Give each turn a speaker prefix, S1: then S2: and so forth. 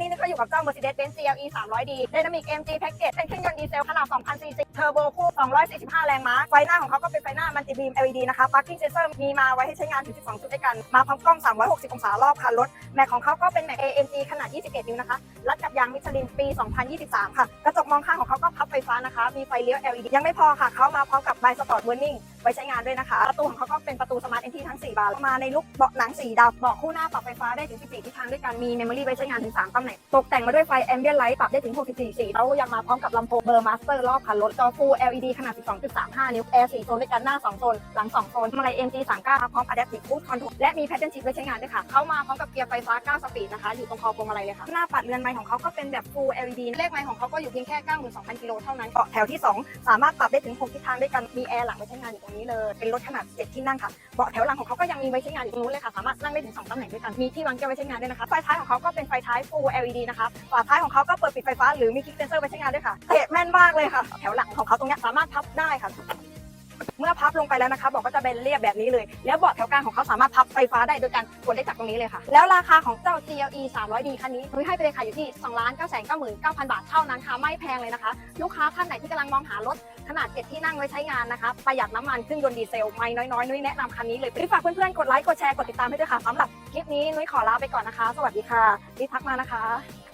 S1: วันนี้นุ้ยก็อยู่กับเจ้า Mercedes-Benz GLE 300D Dynamic MG Package เป็นเครื่องยนต์ดีเซลขนาด2,000 cc เทอร์โบคู่ 245 แรงม้า ไฟหน้าของเขาก็เป็นไฟหน้ามันติบีม LED นะคะ Parking Sensor มีมาไว้ให้ใช้งานถึง 12ชุดด้วยกัน มาพร้อมกล้อง 360 องศารอบคันรถ แม็กของเขาก็เป็นแม็ก AMG ขนาด 21 นิ้วนะคะ รัดกับยางมิชลินปี 2023 ค่ะ กระจกมองข้างของเขาก็พับไฟฟ้านะคะ มีไฟเลี้ยว LED ยังไม่พอค่ะ เขามาพร้อมกับ By Sport Warning ไว้ใช้งานด้วยนะคะ ประตูของเขาก็เป็นประตูสมาร์ทเอนทีทั้ง 4 บานมาในลุคเบาะหนังสีดำเบาะคู่หน้าปรับไฟฟ้าได้ถึง 14 ทิศทางด้วยกัน มีเมมโมรี่ไว้ใช้งานถึง 3ตำแหน่ง ตกแต่งมาด้วยไฟ Ambient Light ปรับได้ถึง 64สีแล้วยังมาพร้อมกับลำโพงเบอร์มาสเตอร์รอบคันรถจอ Full LED ขนาด 12.35 นิ้วแอร์4โซนด้วยกันหน้า 2 โซน หลัง 2 โซนมาลัย MG 39พร้อม Adaptive Cruise Control และมี Pattern Shift ไว้ใช้งานด้วยค่ะ เขามาพร้อมกับเกียร์ไฟฟ้า 9 สปีดนะคะ อยู่ตรงคอพวงมาลัยเลยค่ะ หน้าปัดเรือนไม้ของเขาก็เป็นแบบ Full LED เลขไม้ของเขาก็อยู่เพียงแค่ 92,000 กิโลเท่านั้นเบาะแถวที่ 2 สามารถปรับได้ถึง 6 ทิศทางด้วยกัน มีแอร์หลังไว้ใช้งานอยู่ตรงนี้เลย เป็นรถขนาด 7 ที่นั่งค่ะ เบาะแถวหลังของเขาก็ยังมีไว้ใช้งานอยู่ตรงนู้นเลยค่ะ สามารถนั่งได้ถึง 2ตำแหน่งด้วยกัน มีที่วางแก้วไว้ใช้งานด้วยนะคะ ไฟท้ายของเขาก็เป็นไฟท้าย Full LED นะคะ ฝาท้ายของเขาก็เปิดปิดไฟฟ้าหรือมีคลิกเซนเซอร์ไว้ใช้งานด้วยค่ะเตะแม่นมากเลยค่ะ แถวหลังของ เขาตรงนี้สามารถพับได้ค่ะ เมื่อพับลงไปแล้วนะคะบอกก็จะเป็นเรียบแบบนี้เลย แล้วเบาะแถวกลางของเขาสามารถพับไฟฟ้าได้โดยการกดได้จากตรงนี้เลยค่ะ แล้วราคาของเจ้า GLE 300D คันนี้นุ้ยให้ไปเลยค่ะอยู่ที่2 9 9 9 9 0 0 บาทเท่านั้นค่ะไม่แพงเลยนะคะ ลูกค้าท่านไหนที่กำลังมองหารถขนาด 7 ที่นั่งไว้ใช้งานนะคะประหยัดน้ำมันเครื่องยนต์ดีเซลไม่น้อยๆนุ้ยแนะนำคันนี้เลยรีบฝากเพื่อนๆกดไลค์กดแชร์กดติดตามให้ด้วยค่ะสำหรับคลิปนี้นุ้ยขอลาไปก่อนนะคะ สวัสดีค่ะรีบทักมานะคะ